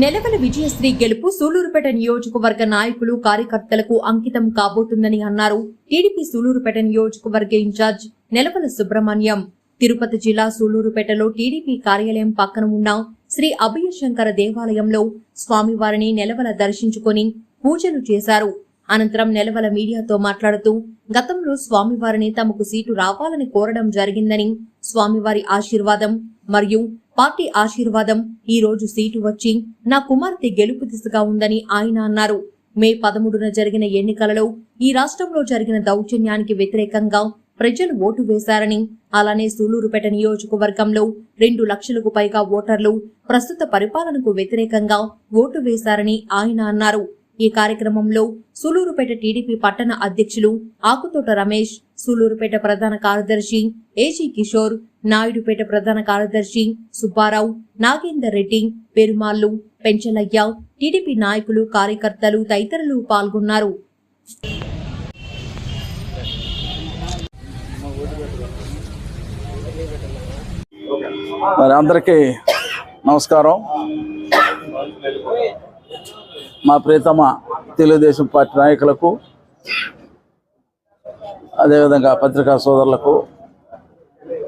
నెలవల విజయశ్రీ గెలుపు సూలూరుపేట నియోజకవర్గ నాయకులు కార్యకర్తలకు అంకితం కాబోతుందని అన్నారు. టీడీపీ సూలూరుపేట నియోజకవర్గ ఇన్ఛార్జ్ నెలవల సుబ్రహ్మణ్యం. తిరుపతి జిల్లా సూలూరుపేటలో టీడీపీ కార్యాలయం పక్కన ఉన్న శ్రీ అభయశంకర దేవాలయంలో స్వామివారిని నెలవల దర్శించుకొని పూజలు చేశారు. అనంతరం నెలవల మీడియాతో మాట్లాడుతూ గతంలో స్వామివారిని తమకు సీటు రావాలని కోరడం జరిగిందని స్వామివారి ఆశీర్వాదం మరియు పార్టీ ఆశీర్వాదం ఈ రోజు సీటు వచ్చి నా కుమార్తె గెలుపు దిశగా ఉందని ఆయన అన్నారు. మే పదమూడున జరిగిన ఎన్నికలలో ఈ రాష్ట్రంలో జరిగిన దౌర్జన్యానికి వ్యతిరేకంగా ప్రజలు ఓటు వేశారని అలానే సూలూరుపేట నియోజకవర్గంలో రెండు లక్షలకు పైగా ఓటర్లు ప్రస్తుత పరిపాలనకు వ్యతిరేకంగా ఓటు వేశారని ఆయన అన్నారు. ఈ కార్యక్రమంలో సూలూరుపేట టీడీపీ పట్టణ అధ్యక్షులు ఆకుతోట రమేష్ సూలూరుపేట ప్రధాన కార్యదర్శి ఏజీ కిషోర్ నాయుడుపేట ప్రధాన కార్యదర్శి సుబ్బారావు నాగేందర్ రెడ్డి పెరుమాళ్ళు పెంచలయ్య టీడీపీ నాయకులు కార్యకర్తలు తదితరులు పాల్గొన్నారు. మరి అందరికీ నమస్కారం. మా ప్రియతమ తెలుగుదేశం పార్టీ నాయకులకు అదేవిధంగా పత్రికా సోదరులకు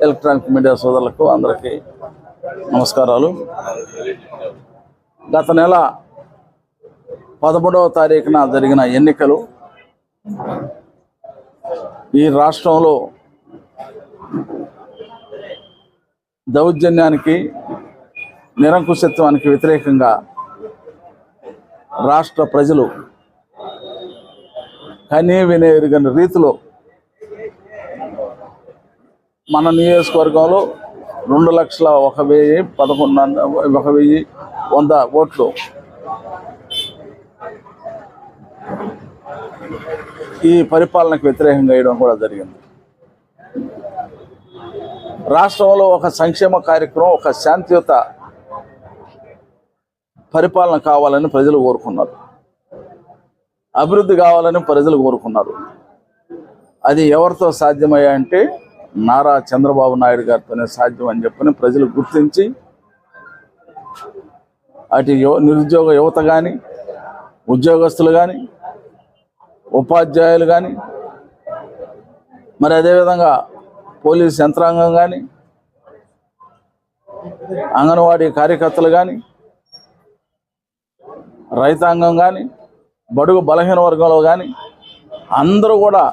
ఎలక్ట్రానిక్ మీడియా సోదరులకు అందరికీ నమస్కారాలు. గత నెల పదమూడవ తారీఖున జరిగిన ఎన్నికలు ఈ రాష్ట్రంలో దౌర్జన్యానికి నిరంకుశత్వానికి వ్యతిరేకంగా రాష్ట్ర ప్రజలు కనీ వినే ఎరుగని రీతిలో మన నియోజకవర్గంలో రెండు లక్షల ఒక వెయ్యి పదకొండు ఒక వెయ్యి వంద ఓట్లు. ఈ పరిపాలనకు వ్యతిరేకంగా వేయడం కూడా జరిగింది. రాష్ట్రంలో ఒక సంక్షేమ కార్యక్రమం ఒక శాంతియుత పరిపాలన కావాలని ప్రజలు కోరుకున్నారు. అభివృద్ధి కావాలని ప్రజలు కోరుకున్నారు. అది ఎవరితో సాధ్యమయ్యా అంటే నారా చంద్రబాబు నాయుడు గారితోనే సాధ్యం అని చెప్పని ప్రజలు గుర్తించి అటు యువ నిరుద్యోగ యువత కానీ ఉద్యోగస్తులు కానీ ఉపాధ్యాయులు కానీ మరి అదేవిధంగా పోలీస్ యంత్రాంగం కానీ అంగన్వాడీ కార్యకర్తలు కానీ రైతాంగం కానీ బడుగు బలహీన వర్గంలో కానీ అందరూ కూడా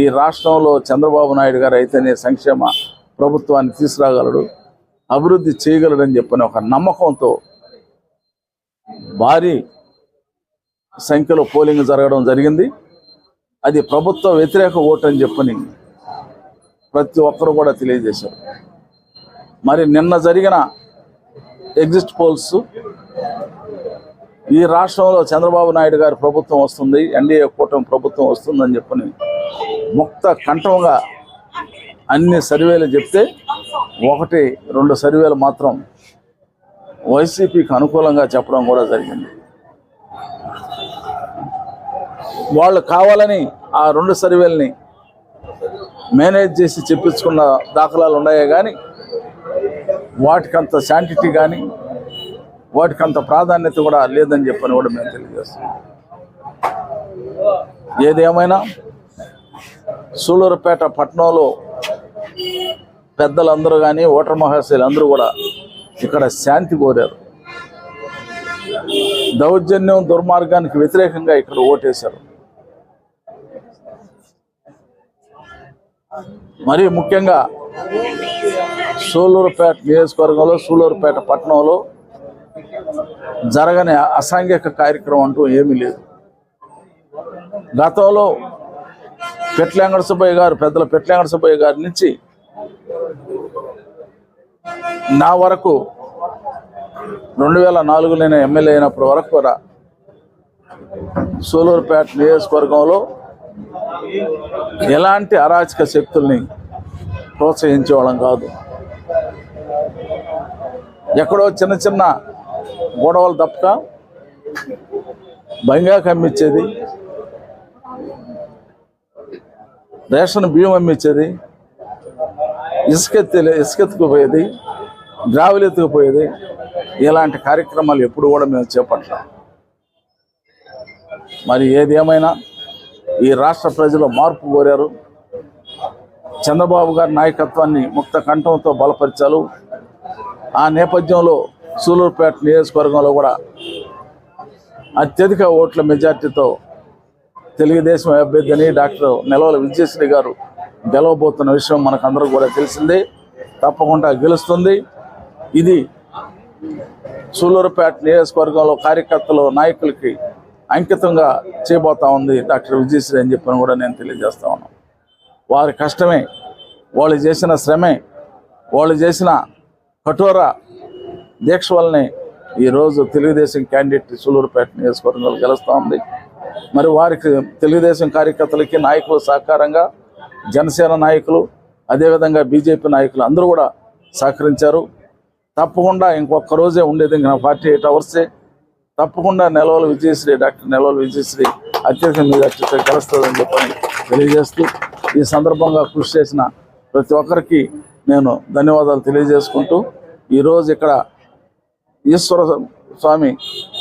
ఈ రాష్ట్రంలో చంద్రబాబు నాయుడు గారు అయితేనే సంక్షేమ ప్రభుత్వాన్ని తీసుకురాగలడు అభివృద్ధి చేయగలడని చెప్పిన ఒక నమ్మకంతో భారీ సంఖ్యలో పోలింగ్ జరగడం జరిగింది. అది ప్రభుత్వ వ్యతిరేక ఓటు అని చెప్పని ప్రతి ఒక్కరు కూడా తెలియజేశారు. మరి నిన్న జరిగిన ఎగ్జిట్ పోల్స్ ఈ రాష్ట్రంలో చంద్రబాబు నాయుడు గారి ప్రభుత్వం వస్తుంది ఎన్డీఏ కూటమి ప్రభుత్వం వస్తుందని చెప్పని ముక్త కంఠంగా అన్ని సర్వేలు చెప్తే ఒకటి రెండు సర్వేలు మాత్రం వైసీపీకి అనుకూలంగా చెప్పడం కూడా జరిగింది. వాళ్ళు కావాలని ఆ రెండు సర్వేల్ని మేనేజ్ చేసి చెప్పించుకున్న దాఖలాలు ఉన్నాయే కానీ వాటికంత శాంటిటీ కానీ వాటికంత ప్రాధాన్యత కూడా లేదని చెప్పని కూడా మేము తెలియజేస్తున్నాం. ఏదేమైనా సూలూరుపేట పట్టణంలో పెద్దలందరూ కానీ ఓటర్ మహాశయులు అందరూ కూడా ఇక్కడ శాంతి కోరారు. దౌర్జన్యం దుర్మార్గానికి వ్యతిరేకంగా ఇక్కడ ఓటేశారు. మరి ముఖ్యంగా సూలూరుపేట నియోజకవర్గంలో సూలూరుపేట పట్టణంలో జరగని అసాంఘిక కార్యక్రమం అంటూ ఏమీ లేదు. గతంలో పెట్లెంగడ సుబ్బయ్య గారు పెద్దల పెట్లెంగడ సుబ్బయ్య గారి నుంచి నా వరకు రెండు వేల నాలుగు నేను ఎమ్మెల్యే అయినప్పటి వరకు కూడా సూలూరుపేట నియోజకవర్గంలో ఎలాంటి అరాచక శక్తుల్ని ప్రోత్సహించేవాళ్ళం కాదు. ఎక్కడో చిన్న చిన్న గొడవలు తప్పక బంగా కమ్మిచ్చేది రేషన్ బియ్యం అమ్మిచ్చేది ఇసుకెత్తి ఇసుకెత్తుకుపోయేది గ్రావులు ఎత్తుకుపోయేది ఎత్తుకుపోయేది ఇలాంటి కార్యక్రమాలు ఎప్పుడు కూడా మేము చేపట్టాం మరి ఏది ఏమైనా ఈ రాష్ట్ర ప్రజలు మార్పు కోరారు. చంద్రబాబు గారి నాయకత్వాన్ని ముక్త కంఠంతో బలపరిచారు. ఆ నేపథ్యంలో సూలూరుపేట నియోజకవర్గంలో కూడా అత్యధిక ఓట్ల మెజార్టీతో తెలుగుదేశం అభ్యర్థిని డాక్టర్ నెలవల విజయశ్రీ గారు గెలవబోతున్న విషయం మనకందరూ కూడా తెలిసిందే. తప్పకుండా గెలుస్తుంది. ఇది సూలూరుపేట నియోజకవర్గంలో కార్యకర్తలు నాయకులకి అంకితంగా చేయబోతా ఉంది డాక్టర్ విజయశ్రీ అని చెప్పని కూడా నేను తెలియజేస్తా ఉన్నాను. వారి కష్టమే వాళ్ళు చేసిన శ్రమే వాళ్ళు చేసిన కఠోర దీక్ష వల్లనే ఈరోజు తెలుగుదేశం క్యాండిడేట్ సూలూరుపేట నియోజకవర్గంలో గెలుస్తూ ఉంది. మరి వారికి తెలుగుదేశం కార్యకర్తలకి నాయకులు సహకారంగా జనసేన నాయకులు అదేవిధంగా బీజేపీ నాయకులు అందరూ కూడా సహకరించారు. తప్పకుండా ఇంకొక రోజే ఉండేది ఇంకా ఫార్టీ ఎయిట్ అవర్సే. తప్పకుండా నెలవలు విజయశ్రీ డాక్టర్ నెలవలు విజయశ్రీ అత్యధిక మెజార్టీతో గెలుస్తుందని చెప్పని తెలియజేస్తూ ఈ సందర్భంగా కృషి చేసిన ప్రతి ఒక్కరికి నేను ధన్యవాదాలు తెలియజేసుకుంటూ ఈరోజు ఇక్కడ ఈశ్వర స్వామి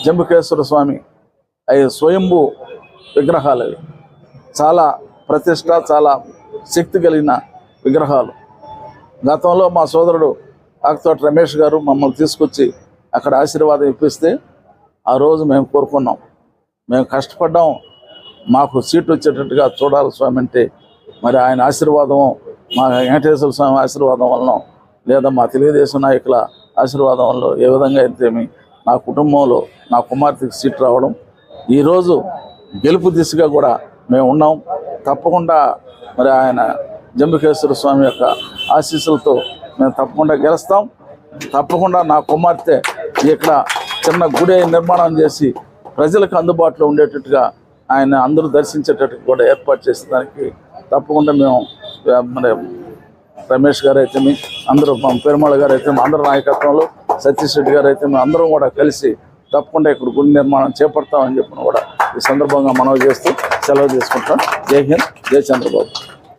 జంబుకేశ్వర స్వామి అవి స్వయంభూ విగ్రహాలు అవి. చాలా ప్రతిష్ట చాలా శక్తి కలిగిన విగ్రహాలు. గతంలో మా సోదరుడు ఆకుతోటి రమేష్ గారు మమ్మల్ని తీసుకొచ్చి అక్కడ ఆశీర్వాదం ఇప్పిస్తే ఆ రోజు మేము కోరుకున్నాం. మేము కష్టపడ్డాం. మాకు సీట్ వచ్చేటట్టుగా చూడాలి స్వామి అంటే మరి ఆయన ఆశీర్వాదం మా వెంకటేశ్వర స్వామి ఆశీర్వాదం వలన లేదా మా తెలుగుదేశం నాయకుల ఆశీర్వాదం వల్ల ఏ విధంగా అయితేమి నా కుటుంబంలో నా కుమార్తెకి సీట్ రావడం ఈరోజు గెలుపు దిశగా కూడా మేము ఉన్నాం. తప్పకుండా మరి ఆయన జంబుకేశ్వర స్వామి యొక్క ఆశీస్సులతో మేము తప్పకుండా గెలుస్తాం. తప్పకుండా నా కుమార్తె ఇక్కడ చిన్న గుడి నిర్మాణం చేసి ప్రజలకు అందుబాటులో ఉండేటట్టుగా ఆయన అందరూ దర్శించేటట్టు కూడా ఏర్పాటు చేసే దానికి తప్పకుండా మేము మరి రమేష్ గారు అయితే అందరూ పెరుమాళ గారు అయితే అందరి నాయకత్వంలో సతీష్ రెడ్డి గారు అయితే అందరం కూడా కలిసి తప్పకుండా ఇక్కడ గుడి నిర్మాణం చేపడతామని చెప్పిన కూడా ఈ సందర్భంగా మనవి చేస్తూ సెలవు తీసుకుంటాం జై హింద్ జై చంద్రబాబు.